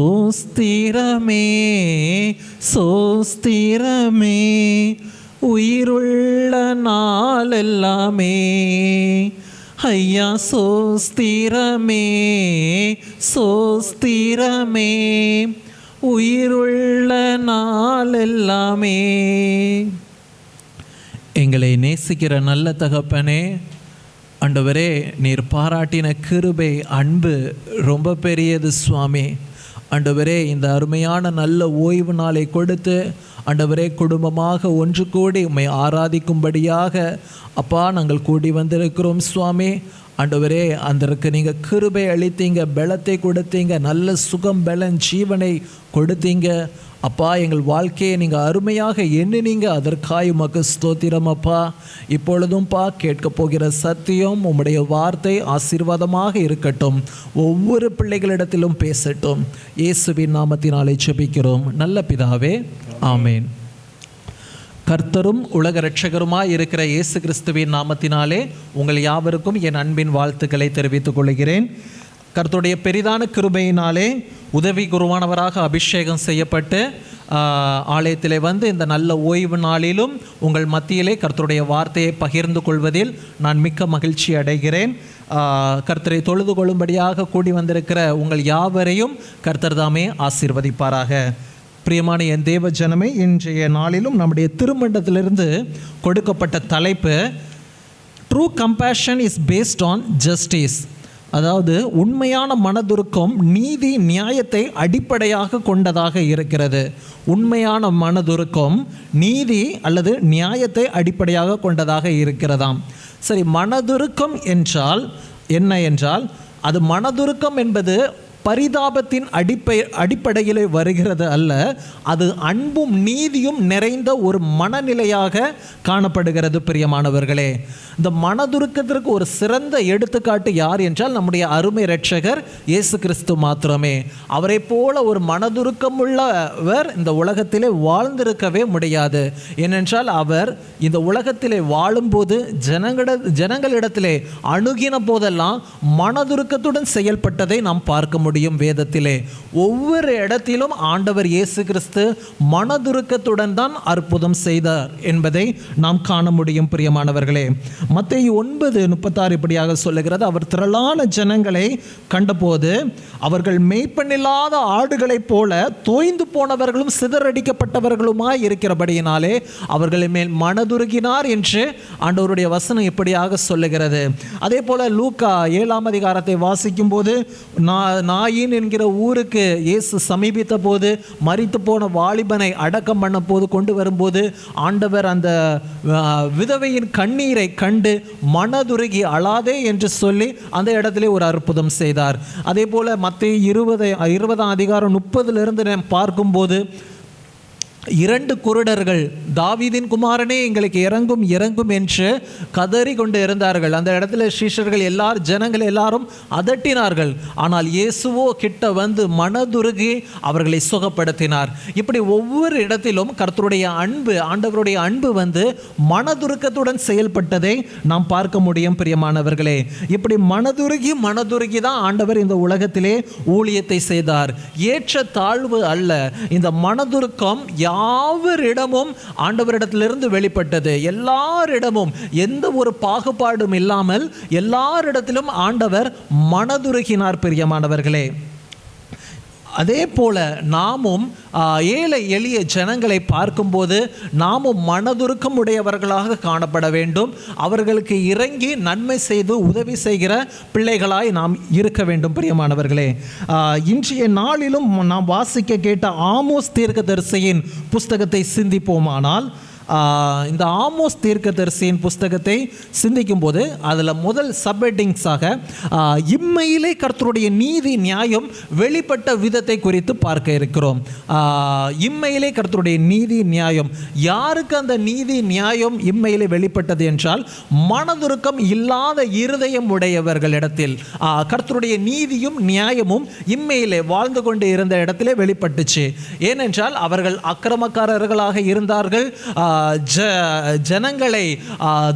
சோஸ்திரமே சோஸ்திரமே உயிருள்ள நாளெல்லாமே. ஐயா சோஸ்திரமே சோஸ்திரமே உயிருள்ள நாளெல்லாமே. எங்களை நேசிக்கிற நல்ல தகப்பனே அண்டவரே நீர் பாராட்டின கிருபை அன்பு ரொம்ப பெரியது சுவாமி. ஆண்டவரே இந்த அருமையான நல்ல ஓய்வு நாளை கொடுத்து ஆண்டவரே குடும்பமாக ஒன்று கூடி உம்மை ஆராதிக்கும்படியாக அப்பா நாங்கள் கூடி வந்திருக்கிறோம் சுவாமி. ஆண்டவரே அதற்கு நீங்கள் கிருபை அளித்தீங்க பலத்தை கொடுத்தீங்க நல்ல சுகம் பலன் ஜீவனை கொடுத்தீங்க. அப்பா எங்கள் வாழ்க்கையை நீங்கள் அருமையாக எண்ணினீங்க. அதற்காய் உமக்கு ஸ்தோத்திரம் அப்பா. இப்பொழுதும் பா கேட்க போகிற சத்தியம் உம்முடைய வார்த்தை ஆசீர்வாதமாக இருக்கட்டும். ஒவ்வொரு பிள்ளைகளிடத்திலும் பேசட்டும். இயேசுவின் நாமத்தினாலே செபிக்கிறோம் நல்ல பிதாவே ஆமேன். கர்த்தரும் உலக ரட்சகருமாய் இருக்கிற இயேசு கிறிஸ்துவின் நாமத்தினாலே உங்கள் யாவருக்கும் என் அன்பின் வாழ்த்துக்களை தெரிவித்துக் கொள்கிறேன். கர்த்துடைய பெரிதான கிருபையினாலே உதவி குருவானவராக அபிஷேகம் செய்யப்பட்டு ஆலயத்திலே வந்து இந்த நல்ல ஓய்வு நாளிலும் உங்கள் மத்தியிலே கர்த்தருடைய வார்த்தையை பகிர்ந்து கொள்வதில் நான் மிக்க மகிழ்ச்சி அடைகிறேன். கர்த்தரை தொழுது கொள்ளும்படியாக கூடி வந்திருக்கிற உங்கள் யாவரையும் கர்த்தர் தாமே ஆசீர்வதிப்பாராக. பிரியமான என் தேவ ஜனமே இன்றைய நாளிலும் நம்முடைய திருமண்டத்திலிருந்து கொடுக்கப்பட்ட தலைப்பு true compassion is based on justice அதாவது உண்மையான மனதுருக்கம் நீதி நியாயத்தை அடிப்படையாக கொண்டதாக இருக்கிறது. உண்மையான மனதுருக்கம் நீதி அல்லது நியாயத்தை அடிப்படையாக கொண்டதாக இருக்கிறதாம். சரி மனதுருக்கம் என்றால் என்ன என்றால் அது மனதுருக்கம் என்பது பரிதாபத்தின் அடிப்பை அடிப்படையிலே வருகிறது அல்ல. அது அன்பும் நீதியும் நிறைந்த ஒரு மனநிலையாக காணப்படுகிறது பிரியமானவர்களே. இந்த மனதுருக்கத்திற்கு ஒரு சிறந்த எடுத்துக்காட்டு யார் என்றால் நம்முடைய அருமை ரட்சகர் இயேசு கிறிஸ்து மாத்திரமே. அவரை போல ஒரு மனதுருக்கம் உள்ளவர் இந்த உலகத்திலே வாழ்ந்திருக்கவே முடியாது. ஏனென்றால் அவர் இந்த உலகத்திலே வாழும்போது ஜனங்கள ஜனங்களிடத்திலே அணுகின போதெல்லாம் மனதுருக்கத்துடன் செயல்பட்டதை நாம் பார்க்க முடியும். வேதத்திலே. ஒவ்வொரு இடத்திலும் ஆண்டவர் இயேசு கிறிஸ்து மனதுருக்கத்துடன் தான் அற்புதம் செய்தார் என்பதை நாம் காண முடியும் பிரியமானவர்களே. மத்திய ஒன்பது முப்பத்தாறு இப்படியாக சொல்லுகிறது அவர் திரளான ஜனங்களை கண்டபோது அவர்கள் மெய்ப்பண்ணில்லாத ஆடுகளைப் போல தோய்ந்து போனவர்களும் சிதறடிக்கப்பட்டவர்களுமாய் இருக்கிறபடியினாலே அவர்கள் மேல் மனதுருகினார் என்று ஆண்டவருடைய வசனம் இப்படியாக சொல்லுகிறது. அதே போல லூக்கா ஏழாம் அதிகாரத்தை வாசிக்கும் போது நான் நாயின் என்கிற ஊருக்கு இயேசு சமீபித்த போது மறித்து போன வாலிபனை அடக்கம் பண்ண போது கொண்டு வரும்போது ஆண்டவர் அந்த விதவையின் கண்ணீரை கண்டு மனதுருகி அழாதே என்று சொல்லி அந்த இடத்துல ஒரு அற்புதம் செய்தார். அதே போல மத்திய இருபது இருபதாம் அதிகாரம் முப்பதுலேருந்து நாம் பார்க்கும்போது இரண்டு குருடர்கள் தாவீதின் குமாரனே எங்களுக்கு இறங்கும் இறங்கும் என்று கதறி கொண்டு இருந்தார்கள். அந்த இடத்துல சீஷர்கள் எல்லார் ஜனங்கள் எல்லாரும் அதட்டினார்கள். ஆனால் இயேசுவோ கிட்ட வந்து மனதுருகி அவர்களை சுகப்படுத்தினார். இப்படி ஒவ்வொரு இடத்திலும் கர்த்தருடைய அன்பு ஆண்டவருடைய அன்பு வந்து மனதுருக்கத்துடன் செயல்பட்டதை நாம் பார்க்க முடியும் பிரியமானவர்களே. இப்படி மனதுருகி மனதுருகி தான் ஆண்டவர் இந்த உலகத்திலே ஊழியத்தை செய்தார். ஏற்ற தாழ்வு அல்ல. இந்த மனதுருக்கம் யாவரிடமும் ஆண்டவரிடத்திலிருந்து வெளிப்பட்டது. எல்லாரிடமும் எந்த ஒரு பாகுபாடும் இல்லாமல் எல்லாரிடத்திலும் ஆண்டவர் மனதுருகினார் பிரியமானவர்களே. அதே போல நாமும் ஏழை எளிய ஜனங்களை பார்க்கும்போது நாமும் மனதுருக்கம் உடையவர்களாக காணப்பட வேண்டும். அவர்களுக்கு இறங்கி நன்மை செய்து உதவி செய்கிற பிள்ளைகளாய் நாம் இருக்க வேண்டும் பிரியமானவர்களே. இன்றைய நாளிலும் நாம் வாசிக்க கேட்ட ஆமோஸ் தீர்க்கதரிசியின் புஸ்தகத்தை சிந்திப்போமானால் இந்த ஆமோஸ் தீர்க்கதரிசியின் புஸ்தகத்தை சிந்திக்கும் போது அதில் முதல் சப்ஹெட்டிங்ஸாக இம்மையிலே கர்த்தருடைய நீதி நியாயம் வெளிப்பட்ட விதத்தை குறித்து பார்க்க இருக்கிறோம். இம்மையிலே கர்த்தருடைய நீதி நியாயம். யாருக்கு அந்த நீதி நியாயம் இம்மையிலே வெளிப்பட்டது என்றால் மனதுருக்கம் இல்லாத இருதயம் உடையவர்களிடத்தில் கர்த்தருடைய நீதியும் நியாயமும் இம்மையிலே வாழ்ந்து கொண்டு இருந்த இடத்திலே வெளிப்பட்டுச்சு. ஏனென்றால் அவர்கள் அக்கிரமக்காரர்களாக இருந்தார்கள். ஜ ஜனங்களை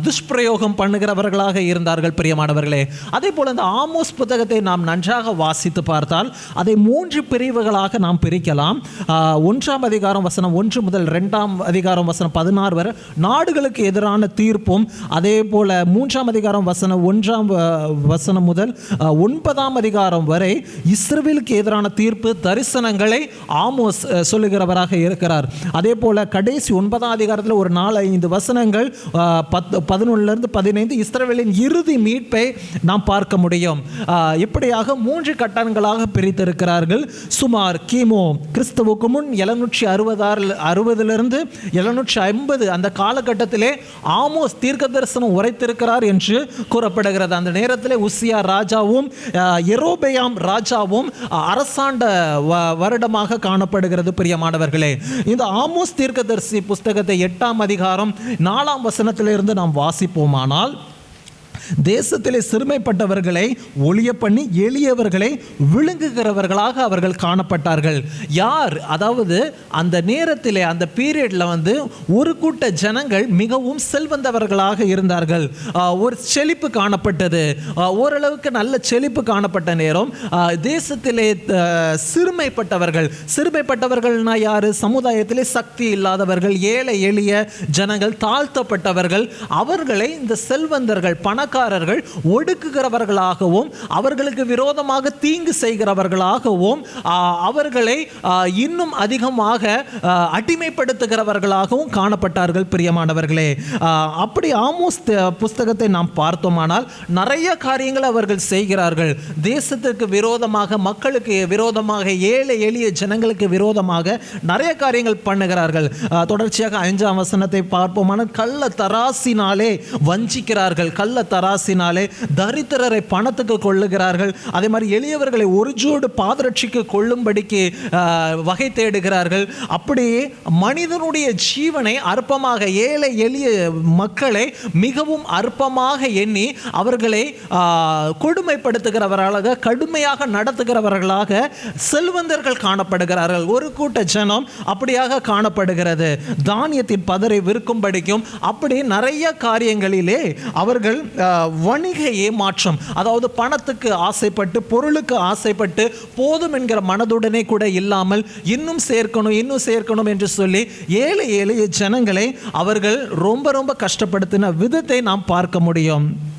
துஷ்பிரயோகம் பண்ணுகிறவர்களாக இருந்தார்கள் பிரியமானவர்களே. அதே போல் இந்த ஆமோஸ் புத்தகத்தை நாம் நன்றாக வாசித்து பார்த்தால் அதை மூன்று பிரிவுகளாக நாம் பிரிக்கலாம். ஒன்றாம் அதிகாரம் வசனம் ஒன்று முதல் ரெண்டாம் அதிகாரம் வசனம் பதினாறு வரை நாடுகளுக்கு எதிரான தீர்ப்பும் அதே போல் மூன்றாம் அதிகாரம் வசனம் ஒன்றாம் வசனம் முதல் ஒன்பதாம் அதிகாரம் வரை இஸ்ரேலுக்கு எதிரான தீர்ப்பு தரிசனங்களை ஆமோஸ் சொல்லுகிறவராக இருக்கிறார். அதே போல் கடைசி ஒன்பதாம் அதிகாரத்தில் ஒரு நாலு ஐந்து வசனங்கள் ஆ, பத்து பதினொன்னுலேருந்து பதினைந்து இஸ்ரவேலின் இறுதி மீட்பை நாம் பார்க்க முடியும். இப்படியாக மூன்று கட்டங்களாக பிரித்திருக்கிறார்கள். சுமார் கிமு கிறிஸ்துவுக்கு முன் எழுநூற்றி அறுபதாறு அறுபதுலேருந்து எழுநூற்றி ஐம்பது அந்த காலகட்டத்திலே ஆமோஸ் தீர்க்க தரிசனம் உரைத்திருக்கிறார் என்று கூறப்படுகிறது. அந்த நேரத்தில் உசியா ராஜாவும் எரோபயாம் ராஜாவும் அரசாண்ட வருடமாக காணப்படுகிறது பிரியமானவர்களே. இந்த ஆமோஸ் தீர்க்கதரிசி புஸ்தகத்தை எட்டாம் அதிகாரம் நாலாம் வசனத்திலிருந்து நாம் வாசிப்போமானால் தேசத்திலே சிறுமைப்பட்டவர்களை ஒளிய பண்ணி எளியவர்களை விழுங்குகிறவர்களாக அவர்கள் காணப்பட்டார்கள். யார்? அதாவது அந்த நேரத்திலே அந்த பீரியட்ல வந்து ஒரு கூட்ட ஜனங்கள் மிகவும் செல்வந்தவர்களாக இருந்தார்கள். ஒரு செழிப்பு காணப்பட்டது. ஓரளவுக்கு நல்ல செழிப்பு காணப்பட்ட நேரம் தேசத்திலே சிறுமைப்பட்டவர்கள். சிறுமைப்பட்டவர்கள்னா யாரு? சமுதாயத்திலே சக்தி இல்லாதவர்கள் ஏழை எளிய ஜனங்கள் தாழ்த்தப்பட்டவர்கள். அவர்களை இந்த செல்வந்தர்கள் பணக்காரர்கள் ஒடுக்குகிறவர்களாகவும் அவர்களுக்கு விரோதமாக தீங்கு செய்கிறவர்களாகவும் அவர்களை இன்னும் அதிகமாக அடிமைப்படுத்துகிறவர்களாகவும் காணப்பட்டார்கள் பிரியமானவர்களே. அப்படி ஆமோஸ் புஸ்தகத்தை நாம் பார்த்தோமானால் நிறைய காரியங்களை அவர்கள் செய்கிறார்கள். தேசத்திற்கு விரோதமாக மக்களுக்கு விரோதமாக ஏழை எளிய ஜனங்களுக்கு விரோதமாக நிறைய காரியங்கள் பண்ணுகிறார்கள். தொடர்ச்சியாக அஞ்சாம் வசனத்தை பார்ப்போமானால் கள்ள தராசினாலே வஞ்சிக்கிறார்கள் கள்ள தராசினாலே தரித்திரரை பணத்துக்கு கொள்ளுகிறார்கள். அதே மாதிரி எளியவர்களை ஒரு ஜோடு பாதரட்சிக்கு கொள்ளும்படிக்கு வகை தேடுகிறார்கள். அப்படியே மனிதனுடைய ஜீவனை அற்பமாக ஏழை எளிய மக்களை மிகவும் அற்பமாக எண்ணி அவர்களை கொடுமைப்படுத்துகிறவர்களாக கடுமையாக நடத்துகிறவர்களாக செல்வந்தர்கள் காணப்படுகிறார்கள். ஒரு கூட்ட ஜனம் அப்படியாக காணப்படுகிறது. தானியத்தின் பதரை விற்கும்படிக்கும் அப்படி நிறைய காரியங்களிலே அவர்கள் வணிக ஏமாற்றம் அதாவது பணத்துக்கு ஆசைப்பட்டு பொருளுக்கு ஆசைப்பட்டு போதும் என்கிற மனதுடனே கூட இல்லாமல் இன்னும் சேர்க்கணும் இன்னும் சேர்க்கணும் என்று சொல்லி ஏழை ஏழைய ஜனங்களை அவர்கள் ரொம்ப ரொம்ப கஷ்டப்படுத்தின விதத்தை நாம் பார்க்க முடியும்.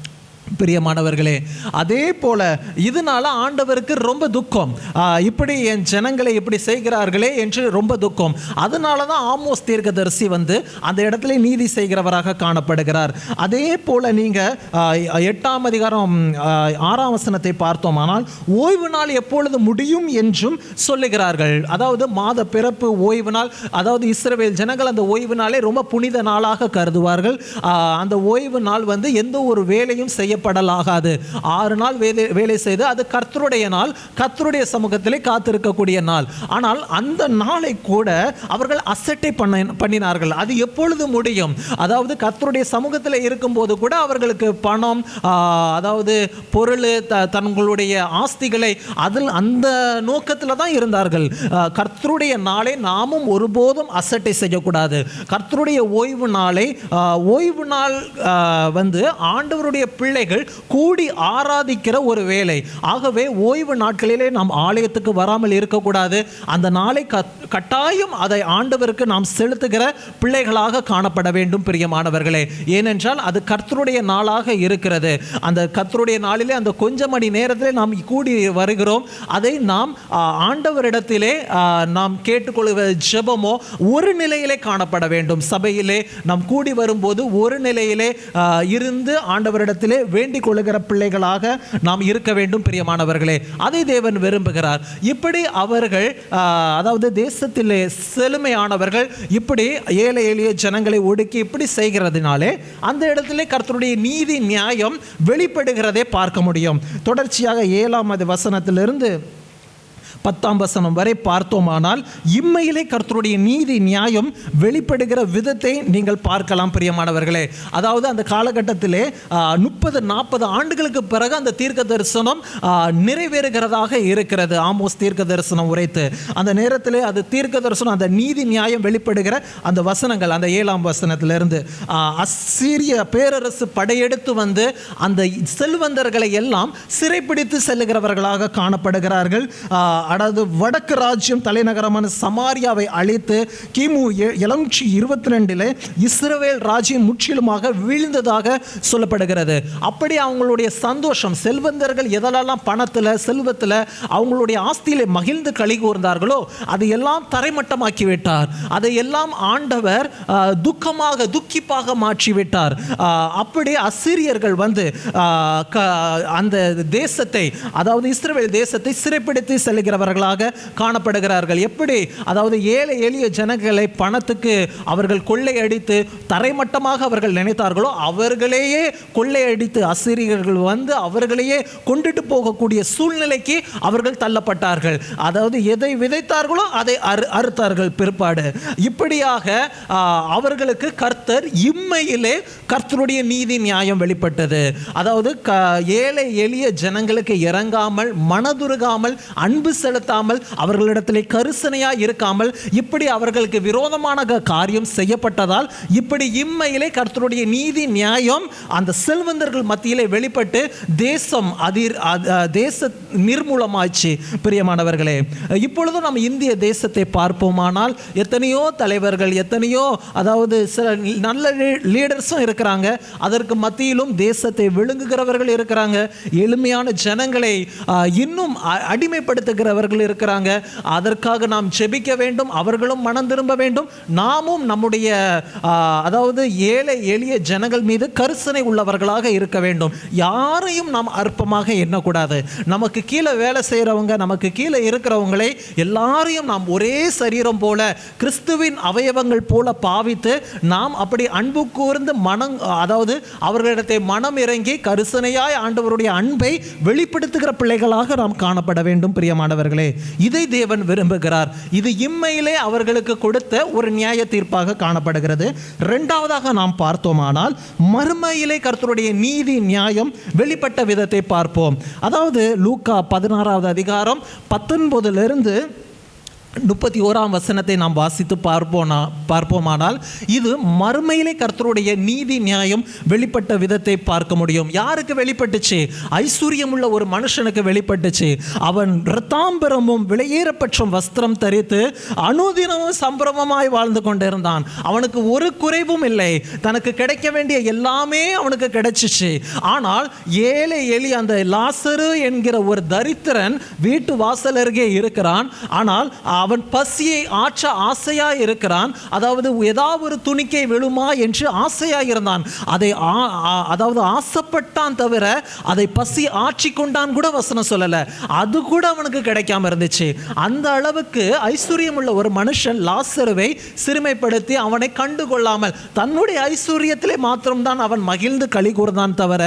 பிரியமானவர்களே அதே போல இதனால ஆண்டவருக்கு ரொம்ப துக்கம். இப்படி என் ஜனங்களை இப்படி செய்கிறார்களே என்று ரொம்ப துக்கம். அதனால தான் ஆமோஸ் தீர்க்கதரிசி வந்து அந்த இடத்துல நீதி செய்கிறவராக காணப்படுகிறார். அதே போல நீங்க எட்டாம் அதிகாரம் ஆறாம் வசனத்தை பார்த்தோமானால் ஓய்வு நாள் எப்பொழுது முடியும் என்றும் சொல்லுகிறார்கள். அதாவது மாத பிறப்பு ஓய்வு நாள் அதாவது இஸ்ரவேல் ஜனங்கள் அந்த ஓய்வு நாளை ரொம்ப புனித நாளாக கருதுவார்கள். அந்த ஓய்வு நாள் வந்து எந்த ஒரு வேலையும் செய்யப்படலாகாது. ஆறு நாள் வேலை வேலை செய்து அது கர்த்தருடைய நாள் கர்த்தருடைய சமூகத்திலே காத்திருக்கக்கூடிய நாள். ஆனால் அந்த நாளை கூட அவர்கள் அசட்டை பண்ண பண்ணினார்கள். அது எப்பொழுது முடியும்? அதாவது கர்த்தருடைய சமூகத்தில் இருக்கும்போது கூட அவர்களுக்கு பணம் அதாவது பொருள் த தங்களுடைய ஆஸ்திகளை அதில் அந்த நோக்கத்தில் தான் இருந்தார்கள். கர்த்தருடைய நாளை நாமும் ஒருபோதும் அசட்டை செய்யக்கூடாது. கர்த்தருடைய ஓய்வு நாளை ஓய்வு நாள் வந்து ஆண்டவருடைய பிள்ளை பிள்ளைகள் கூடி ஆராதிக்கிற ஒரு வேலை. ஆகவே ஓய்வு நாட்களிலே நாம் ஆலயத்துக்கு வராமல் இருக்கக்கூடாது. அந்த நாளை கட்டாயம் அதை ஆண்டவருக்கு நாம் செலுத்துகிற பிள்ளைகளாக காணப்பட வேண்டும் பிரியமானவர்களே. ஏனென்றால் அது கர்த்தருடைய நாளாக இருக்கிறது. அந்த கர்த்தருடைய நாளிலே அந்த கொஞ்ச மணி நேரத்தில் நாம் கூடி வருகிறோம். அதை நாம் ஆண்டவரிடத்திலே நாம் கேட்டுக்கொள்கிற ஜெபமோ ஒரு நிலையிலே காணப்பட வேண்டும். சபையிலே நாம் கூடி வரும்போது ஒரு நிலையிலே இருந்து ஆண்டவரிடத்திலே வேண்டிக் கொள்ளுகிற பிள்ளைகளாக நாம் இருக்க வேண்டும் பிரியமானவர்களே. அதை தேவன் விரும்புகிறார். இப்படி அவர்கள் அதாவது தேசத்திலே செழுமையானவர்கள் இப்படி ஏழை எளிய ஜனங்களை ஒடுக்கி இப்படி செய்கிறதுனாலே அந்த இடத்திலே கர்த்தருடைய நீதி நியாயம் வெளிப்படுகிறதை பார்க்க முடியும். தொடர்ச்சியாக ஏழாம் அது வசனத்திலிருந்து பத்தாம் வசனம் வரை பார்த்தோமானால் இம்மையிலே கர்த்தருடைய நீதி நியாயம் வெளிப்படுகிற விதத்தை நீங்கள் பார்க்கலாம் பிரியமானவர்களே. அதாவது அந்த காலகட்டத்திலே முப்பது நாற்பது ஆண்டுகளுக்கு பிறகு அந்த தீர்க்க தரிசனம் நிறைவேறுகிறதாக இருக்கிறது. ஆமோஸ் தீர்க்க தரிசனம் உரைத்து அந்த நேரத்திலே அது தீர்க்க தரிசனம் அந்த நீதி நியாயம் வெளிப்படுகிற அந்த வசனங்கள் அந்த ஏழாம் வசனத்திலிருந்து அசிரிய அசீரிய பேரரசு படையெடுத்து வந்து அந்த செல்வந்தர்களை எல்லாம் சிறைப்பிடித்து செல்லுகிறவர்களாக காணப்படுகிறார்கள். அதாவது வடக்கு ராஜ்யம் தலைநகரமான சமாரியாவை அழித்து கிமு எழுநூற்றி இருபத்தி ரெண்டில் இஸ்ரவேல் ராஜ்யம் முற்றிலுமாக வீழ்ந்ததாக சொல்லப்படுகிறது. அப்படி அவங்களுடைய சந்தோஷம் செல்வந்தர்கள் எதெல்லாம் பணத்தில் செல்வத்தில் அவங்களுடைய ஆஸ்தியில் மகிழ்ந்து கழி கூர்ந்தார்களோ அதை எல்லாம் தரைமட்டமாக்கி விட்டார் அதை எல்லாம் ஆண்டவர் துக்கமாக துக்கிப்பாக மாற்றி விட்டார் அப்படி அசிரியர்கள் வந்து அந்த தேசத்தை அதாவது இஸ்ரேல் தேசத்தை சிறைப்பிடித்து செல்கிறவர்களாக காணப்படுகிறார்கள். எப்படி? அதாவது ஏழை எளிய ஜனங்களை பணத்துக்கு அவர்கள் கொள்ளையடித்து தரைமட்டமாக அவர்கள் நினைத்தார்களோ அவர்களையே கொள்ளையடித்து அசிரியர்கள் வந்து அவர்களையே கொண்டுட்டு போகக்கூடிய சூழ்நிலைக்கு அவர்கள் தள்ளப்பட்டார்கள். அதாவது எதை விதைத்தார்களோ அதை அறு அறுத்தார்கள் பிற்பாடு. இப்படியாக அவர்களுக்கு கர்த்தர் இம்மையிலே கர்த்தருடைய நீதி நியாயம் வெளிப்பட்டது. அதாவது க ஏழை எளிய ஜனங்களுக்கு இறங்காமல் மனதுருகாமல் அன்பு செலுத்தாமல் அவர்களிடத்திலே கரிசனையாக இருக்காமல் இப்படி அவர்களுக்கு விரோதமான காரியம் செய்யப்பட்டதால் இப்படி இம்மையிலே கர்த்தருடைய நீதி நியாயம் அந்த செல்வந்தர்கள் மத்தியிலே வெளிப்பட்டு தேசம் அதிர் தேச நிர்மூலமாச்சு பிரியமானவர்களே இப்பொழுதும் நம்ம இந்திய தேசத்தை பார்ப்போமானால் எத்தனையோ தலைவர்கள் எத்தனையோ அதாவது சில நல்ல லீடர்ஸும் இருக்கிறாங்க. அதற்கு மத்தியிலும் தேசத்தை விழுங்குகிறவர்கள் இருக்கிறாங்க. எளிமையான ஜனங்களை இன்னும் அ- அடிமைப்படுத்துகிறவர்கள் இருக்கிறாங்க. அதற்காக நாம் செபிக்க வேண்டும். அவர்களும் மனம் திரும்ப வேண்டும். நாமும் நம்முடைய அதாவது ஏழை எளிய ஜனங்கள் மீது கரிசனை உள்ளவர்களாக இருக்க வேண்டும். யாரையும் நாம் அற்பமாக எண்ணக்கூடாது. நமக்கு கீழே வேலை செய்கிறவங்க நமக்கு கீழே இருக்கிறவங்களை எல்லாரையும் நாம் ஒரே சரீரம் போல கிறிஸ்துவின் அவயவங்கள் போல பாவித்து நாம் அப்படி அன்பு கூர்ந்து மனம் அதாவது அவர்களிடத்தை மனம் இறங்கி கரிசனையாய் ஆண்டவருடைய அன்பை வெளிப்படுத்துகிற பிள்ளைகளாக நாம் காணப்பட வேண்டும் பிரியமானவர்களே இதை தேவன் விரும்புகிறார். இது இம்மையிலே அவர்களுக்கு கொடுத்த ஒரு நியாய தீர்ப்பாக காணப்படுகிறது. இரண்டாவதாக நாம் பார்த்தோமானால் மறுமையிலே கர்த்தருடைய நீதி நியாயம் வெளிப்பட்ட விதத்தை பார்ப்போம். அதாவது லூக்கா பதினாறாவது அதிகாரம் பத்தொன்பதிலிருந்து முப்பத்தி ஓராம் வசனத்தை நாம் வாசித்து பார்ப்போனா பார்ப்போமானால் இது மறுமையிலே கர்த்தருடைய நீதி நியாயம் வெளிப்பட்ட விதத்தை பார்க்க முடியும். யாருக்கு வெளிப்பட்டுச்சு? ஐஸ்வர்யம் உள்ள ஒரு மனுஷனுக்கு வெளிப்பட்டுச்சு. அவன் இரத்தாம்பரமும் விலையேறப்பற்றும் வஸ்திரம் தரித்து அனுதினமும் சம்பிரமமாய் வாழ்ந்து கொண்டிருந்தான். அவனுக்கு ஒரு குறைவும் இல்லை. தனக்கு கிடைக்க வேண்டிய எல்லாமே அவனுக்கு கிடைச்சிச்சு. ஆனால் ஏழை எளி அந்த லாசரு என்கிற ஒரு தரித்திரன் வீட்டு வாசல் அருகே இருக்கிறான். ஆனால் அவன் பசியை ஆற்ற ஆசையா இருக்கிறான். அதாவது ஏதாவது ஒரு துணிக்கை விழுமா என்று ஆசையா இருந்தான். அதை அதாவது ஆசைப்பட்டான் தவிர அதை பசி ஆற்றி கொண்டான் கூட வசனம் சொல்லல. அது கூட அவனுக்கு கிடைக்காம இருந்துச்சு. அந்த அளவுக்கு ஐஸ்வர்யம் உள்ள ஒரு மனுஷன் லாசருவை சிறுமைப்படுத்தி அவனை கண்டு கொள்ளாமல் தன்னுடைய ஐஸ்வர்யத்திலே மாத்திரம்தான் அவன் மகிழ்ந்து களி கூர்ந்தான் தவிர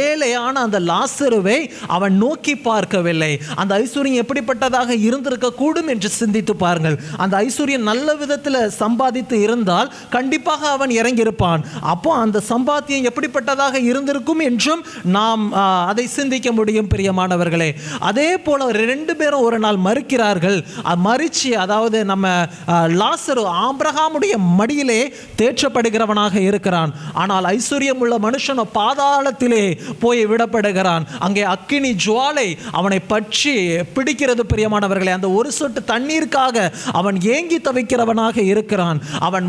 ஏழையான அந்த லாசருவை அவன் நோக்கி பார்க்கவில்லை. அந்த ஐஸ்வர்யம் எப்படிப்பட்டதாக இருந்திருக்க கூடும் என்று சிந்தித்து பாருங்கள். அந்த ஐஸ்வர்யம் நல்ல விதத்தில் சம்பாதித்து இருந்தால் கண்டிப்பாக அவன் இறங்கியிருப்பான். அப்போ அந்த சம்பாத்தியம் எப்படிப்பட்டதாக இருந்திருக்கும் என்றும் நாம் அதை சிந்திக்க முடியும் பிரியமானவர்களே. அதே போல ரெண்டு பேரும் ஒரு நாள் மறுக்கிறார்கள். மறிச்சு அதாவது நம்ம லாசரு ஆம்பிரகாமுடைய மடியிலே தேற்றப்படுகிறவனாக இருக்கிறான். ஆனால் ஐஸ்வர்யம் உள்ள மனுஷனோ பாதாளத்திலே போய் விடப்படுகிறான். அங்கே அக்கினி ஜுவாலை அவனை பற்றி பிடிக்கிறது பிரியமானவர்களே. அந்த ஒரு சொட்டு தண்ணீர் தண்ணீருக்காக அவன் ஏங்கி தவிக்கிறவனாக இருக்கிறான். அவன்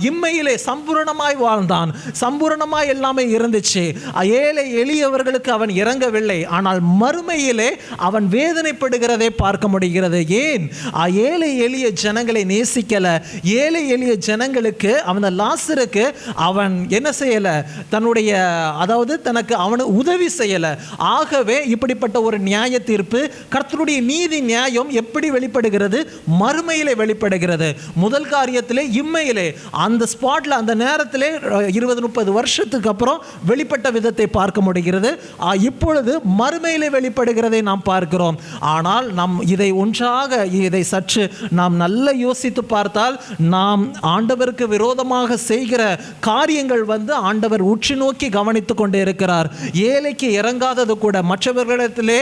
இம்மையிலே சம்பூரணமாய் வாழ்ந்தான். சம்பூரணமாய் எல்லாமே இருந்துச்சு. ஏழை எளியவர்களுக்கு அவன் இறங்கவில்லை. ஆனால் மறுமையிலே அவன் வேதனைப்படுகிறதை பார்க்க முடிகிறது. ஏன்? ஏழை எளிய ஜனங்களை நேசிக்கல. ஏழை எளிய ஜனங்களுக்கு அவன் லாசருக்கு அவன் என்ன செய்யல? தன்னுடைய அதாவது தனக்கு அவனு உதவி செய்யல. ஆகவே இப்படிப்பட்ட ஒரு நியாய தீர்ப்பு கர்த்தருடைய நீதி நியாயம் எப்படி வெளிப்படுகிறது? மறுமையிலே வெளிப்படுகிறது. முதல் காரியத்திலே இம்மையிலே. அந்த ஸ்பாட்டில் அந்த நேரத்திலே இருபது முப்பது வருஷத்துக்கு அப்புறம் வெளிப்பட்ட விதத்தை பார்க்க முடிகிறது. இப்பொழுது மறுமையிலே வெளிப்படுகிறதை நாம் பார்க்கிறோம். ஆனால் நம் இதை ஒன்றாக இதை சற்று நாம் நல்ல யோசித்து பார்த்தால் நாம் ஆண்டவருக்கு விரோதமாக செய்கிற காரியங்கள் வந்து ஆண்டவர் உற்று நோக்கி கவனித்து கொண்டே இருக்கிறார். ஏழைக்கு இறங்காதது கூட மற்றவர்களிடத்திலே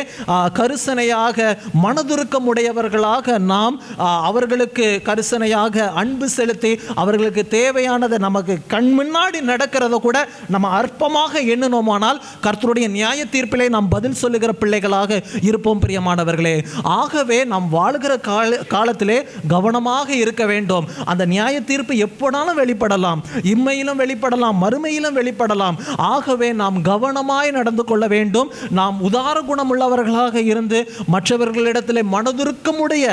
கருசனையாக மனதுருக்கம் உடையவர்களாக நாம் நாம் அவர்களுக்கு கரிசனையாக அன்பு செலுத்தி அவர்களுக்கு தேவையானதை நமக்கு கண் முன்னாடி நடக்கிறத கூட நம்ம அற்பமாக எண்ணினோமானால் கர்த்தருடைய நியாய தீர்ப்பிலே நாம் பதில் சொல்லுகிற பிள்ளைகளாக இருப்போம் பிரியமானவர்களே. ஆகவே நாம் வாழ்கிற கால காலத்திலே கவனமாக இருக்க வேண்டும். அந்த நியாய தீர்ப்பு எப்போனாலும் வெளிப்படலாம். இம்மையிலும் வெளிப்படலாம் மறுமையிலும் வெளிப்படலாம். ஆகவே நாம் கவனமாய் நடந்து கொள்ள வேண்டும். நாம் உதார குணமுள்ளவர்களாக இருந்து மற்றவர்களிடத்திலே மனதுருக்கமுடைய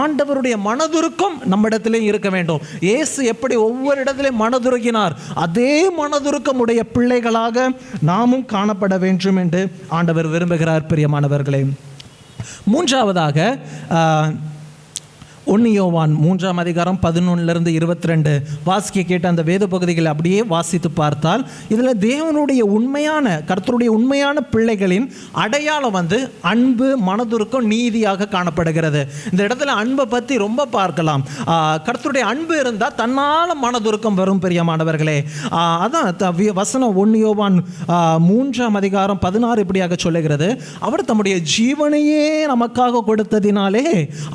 ஆண்டவருடைய மனதுருக்கம் நம்மிடத்திலே இருக்க வேண்டும். இயேசு எப்படி ஒவ்வொரு இடத்திலே மனதுருக்கினார் அதே மனதுருக்கமுடைய பிள்ளைகளாக நாமும் காணப்பட வேண்டும் என்று ஆண்டவர் விரும்புகிறார் பிரியமானவர்களே. மூன்றாவதாக ஆஹ், ஒன்று யோவான் மூன்றாம் அதிகாரம் பதினொன்னுலேருந்து இருபத்தி ரெண்டு வாசிக்க கேட்ட அந்த வேத பகுதிகளை அப்படியே வாசித்து பார்த்தால் இதில் தேவனுடைய உண்மையான கர்த்தருடைய உண்மையான பிள்ளைகளின் அடையாளம் வந்து அன்பு மனதுருக்கம் நீதியாக காணப்படுகிறது. இந்த இடத்துல அன்பை பற்றி ரொம்ப பார்க்கலாம். கருத்தருடைய கர்த்தருடைய அன்பு இருந்தால் தன்னால் மனதுருக்கம் வரும் பெரியமானவர்களே அதான் வசனம் ஒன்று யோவான் மூன்றாம் அதிகாரம் பதினாறு இப்படியாக சொல்லுகிறது. அவர் தம்முடைய ஜீவனையே நமக்காக கொடுத்ததினாலே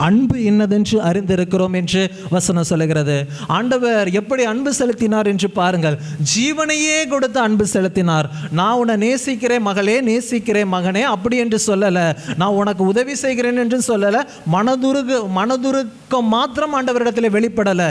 அன்பு என்னதென்று அறிந்திருக்கிறோம் என்று வசனம் சொல்லுகிறது. ஆண்டவர் எப்படி அன்பு செலுத்தினார் என்று பாருங்கள். ஜீவனையே கொடுத்து அன்பு செலுத்தினார். நான் உன்னை நேசிக்கிறேன் மகளே நேசிக்கிறேன் மகனே அப்படி என்று சொல்லலை. நான் உனக்கு உதவி செய்கிறேன் என்று சொல்லலை. மனதுருகு மனதுருக்கம் மாத்திரம் ஆண்டவரிடத்தில் வெளிப்படலை.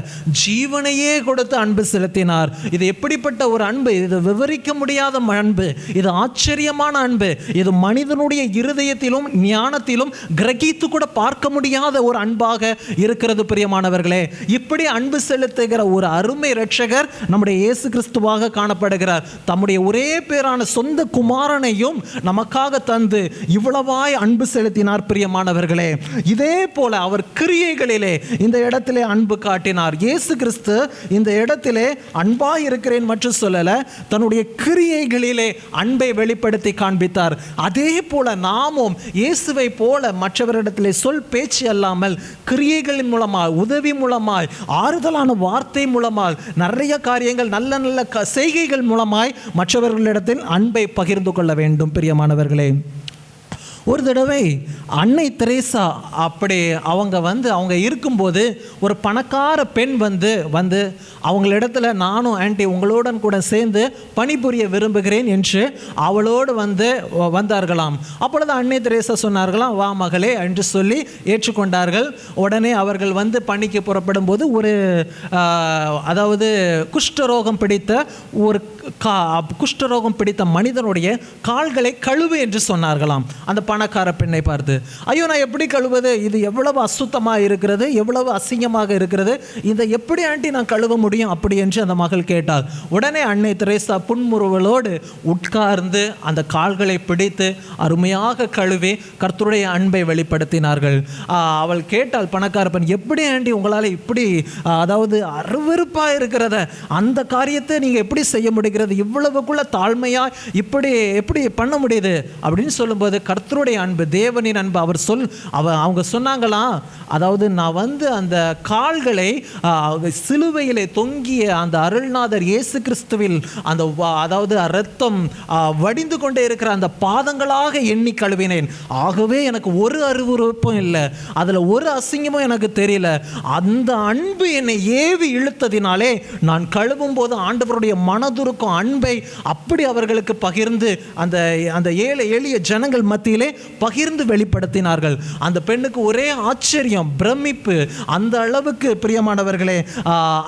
ஜீவனையே கொடுத்து அன்பு செலுத்தினார். இது எப்படிப்பட்ட ஒரு அன்பு? இது விவரிக்க முடியாத அன்பு. இது ஆச்சரியமான அன்பு. இது மனிதனுடைய இருதயத்திலும் ஞானத்திலும் கிரகித்து கூட பார்க்க முடியாத ஒரு அன்பாக இருக்கிறது பிரியமானவர்களே. இப்படி அன்பு செலுத்துகிற ஒரு அருமை ரட்சகர் நம்முடைய இயேசு கிறிஸ்துவாக காணப்படுகிறார். தம்முடைய ஒரே பேரான சொந்த குமாரனையும் நமக்காக தந்து இவ்வளவாய் அன்பு செலுத்தினார் பிரியமானவர்களே. இதே போல அவர் கிரியைகளிலே இந்த இடத்திலே அன்பு காட்டினார். இயேசு கிறிஸ்து இந்த இடத்திலே அன்பாய் இருக்கிறேன் மற்றும் சொல்லல தன்னுடைய கிரியைகளிலே அன்பை வெளிப்படுத்தி காண்பித்தார். அதே போல நாமும் இயேசுவை போல மற்றவரிடத்திலே சொல் பேச்சு அல்லாமல் கிரியை கிரியைகளின் மூலமாய் உதவி மூலமாய் ஆறுதலான வார்த்தை மூலமாய் நிறைய காரியங்கள் நல்ல நல்ல க- செய்கைகள் மூலமாய் மற்றவர்களிடத்தில் அன்பை பகிர்ந்து கொள்ள வேண்டும் பிரியமானவர்களே. ஒரு தடவை அன்னை தெரேசா அப்படி அவங்க வந்து அவங்க இருக்கும்போது ஒரு பணக்கார பெண் வந்து வந்து அவங்களிடத்துல நானும் ஆண்டி உங்களுடன் கூட சேர்ந்து பணிபுரிய விரும்புகிறேன் என்று அவளோடு வந்து வந்தார்களாம். அப்பொழுது அன்னை தெரேசா சொன்னார்களாம் வா மகளே என்று சொல்லி ஏற்றுக்கொண்டார்கள். உடனே அவர்கள் வந்து பணிக்கு புறப்படும் போது ஒரு அதாவது குஷ்டரோகம் பிடித்த ஒரு கா குஷ்டரோகம் பிடித்த மனிதனுடைய கால்களை கழுவு என்று சொன்னார்களாம். அந்த பணக்கார பெண்ணை பார்த்து ஐயோ நான் எப்படி கழுவது? இது எவ்வளவு அசுத்தமாக இருக்கிறது? எவ்வளவு அசிங்கமாக இருக்கிறது? இதை எப்படி ஆண்டி நான் கழுவ முடியும்? அப்படி என்று அந்த மகள் கேட்டாள். உடனே அன்னை திரேசா புன்முறுவலோடு உட்கார்ந்து அந்த கால்களை பிடித்து அருமையாக கழுவி கர்த்தருடைய அன்பை வெளிப்படுத்தினார்கள். அவள் கேட்டாள் பணக்கார பெண் எப்படி ஆண்டி உங்களால் இப்படி அதாவது அருவருப்பாக இருக்கிறத? அந்த காரியத்தை நீங்கள் எப்படி செய்ய முடியும்? முடிகிறது இவ்வளவுக்குள்ள தாழ்மையா இப்படி எப்படி பண்ண முடியுது? அப்படின்னு சொல்லும்போது கர்த்தருடைய அன்பு தேவனின் அன்பு அவர் சொல் அவ அவங்க சொன்னாங்களாம் அதாவது நான் வந்து அந்த கால்களை சிலுவையிலே தொங்கிய அந்த அருள்நாதர் இயேசு கிறிஸ்துவில் அந்த அதாவது ரத்தம் வடிந்து கொண்டே இருக்கிற அந்த பாதங்களாக எண்ணி கழுவினேன். ஆகவே எனக்கு ஒரு அருவருப்பும் இல்லை. அதில் ஒரு அசிங்கமும் எனக்கு தெரியல. அந்த அன்பு என்னை ஏவி இழுத்ததினாலே நான் கழுவும் போது ஆண்டவருடைய மனதுருக்கும் அன்பை அப்படி அவர்களுக்கு பகிர்ந்து அந்த அந்த ஏழை எளிய ஜனங்கள் மத்தியிலே பகிர்ந்து வெளிப்படுத்தினார்கள். அந்த பெண்ணுக்கு ஒரே ஆச்சரியம் பிரமிப்பு. அந்த அளவுக்கு பிரியமானவர்களே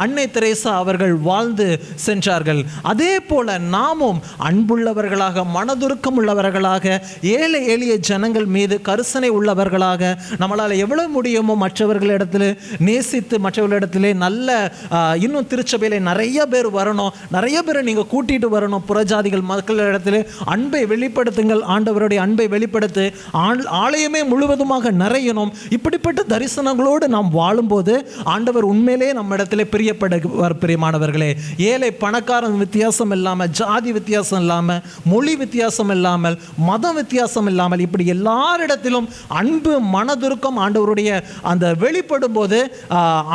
அன்னை தெரேசா அவர்கள் வாழ்ந்து சென்றார்கள். அதே போல நாமும் அன்புள்ளவர்களாக மனதுருக்கம் உள்ளவர்களாக ஏழை எளிய ஜனங்கள் மீது கரிசனை உள்ளவர்களாக நம்மளால் எவ்வளவு முடியுமோ மற்றவர்களிடத்தில் நேசித்து மற்றவர்களிடத்திலே நல்ல இன்னும் திருச்சபையில் நிறைய பேர் வரணும். நிறைய பேர் நீங்கள் கூட்டிகிட்டு கூட்டிட்டு வரணும். புறஜாதிகள் மக்களிடத்தில் அன்பை வெளிப்படுத்துங்கள். ஆண்டவருடைய அன்பை வெளிப்படுத்து. ஆலயமே முழுவதுமாக நிறையணும். இப்படிப்பட்ட தரிசனங்களோடு நாம் வாழும்போது ஆண்டவர் உண்மையிலே நம்ம இடத்துல பிரியப்படுவார் பிரியமானவர்களே. ஏழை பணக்காரன் வித்தியாசம் இல்லாமல் ஜாதி வித்தியாசம் இல்லாமல் மொழி வித்தியாசம் இல்லாமல் மதம் வித்தியாசம் இல்லாமல் இப்படி எல்லாரிடத்திலும் அன்பு மனதுருக்கம் ஆண்டவருடைய அந்த வெளிப்படும் போது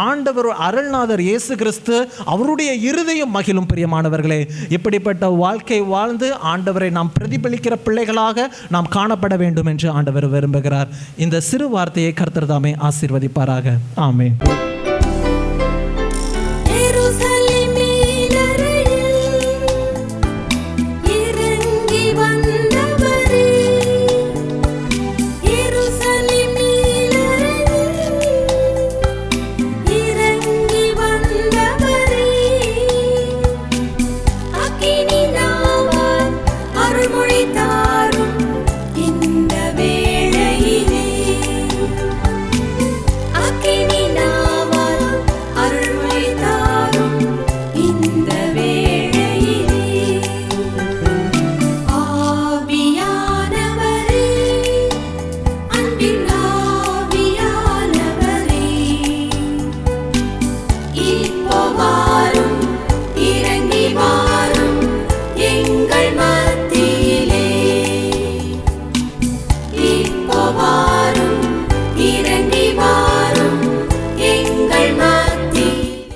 ஆண்டவர் அருள்நாதர் இயேசு கிறிஸ்து அவருடைய இருதயம் மகிழும் பிரியமானவர்களே. இப்படிப்பட்ட வாழ்க்கை வாழ்ந்து ஆண்டவரை நாம் பிரதிபலிக்கிற பிள்ளைகளாக நாம் காணப்பட வேண்டும் என்று ஆண்டவர் விரும்புகிறார். இந்த சிறு வார்த்தையை கர்த்தர் தாமே ஆசீர்வதிப்பாராக. ஆமே